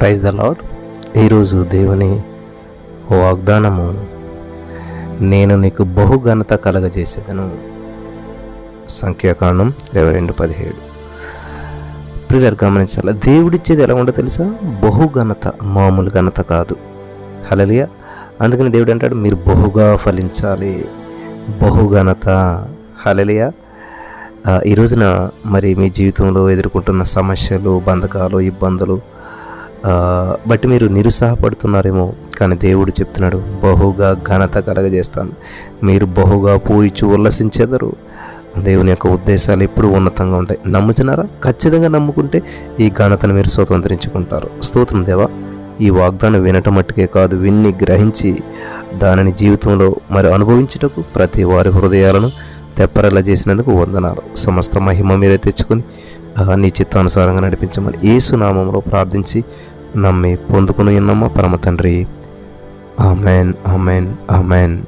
Praise the lord ఈరోజు దేవుని వాగ్దానము నేను నీకు బహుఘనత కలగజేసేదను. సంఖ్యాకాండం ఇరవై రెండు పదిహేడు. ప్రియులు గమనించాలి? దేవుడిచ్చేది ఎలా ఉండో తెలుసా? బహుఘనత మామూలు ఘనత కాదు. హలలియ అందుకని దేవుడు అంటాడు మీరు బహుగా ఫలించాలి. బహుఘనత. హలలియ ఈ రోజున మరి మీ జీవితంలో ఎదుర్కొంటున్న సమస్యలు బంధకాలు ఇబ్బందులు బట్టి మీరు నిరుత్సాహపడుతున్నారేమో కానీ దేవుడు చెప్తున్నాడు బహుగా ఘనత కలగజేస్తాను. మీరు బహుగా పూయిచు ఉల్లసించెదరు. దేవుని యొక్క ఉద్దేశాలు ఎప్పుడు ఉన్నతంగా ఉంటాయి. నమ్ముచున్నారా? ఖచ్చితంగా నమ్ముకుంటే ఈ ఘనతను మీరు స్వతంత్రించుకుంటారు. స్తోత్రం దేవా ఈ వాగ్దానం వినటం మట్టుకే కాదు విన్ని గ్రహించి దానిని జీవితంలో మరి అనుభవించుటకు ప్రతి వారి హృదయాలను తెప్పరలా చేసినందుకు వందనాలు. సమస్త మహిమ మీరే తెచ్చుకొని నీ చిత్తానుసారంగా నడిపించమని యేసు నామంలో ప్రార్థించి నమ్మి పొందుకుని ఉన్నామా? పరమ తండ్రి. Amen amen amen.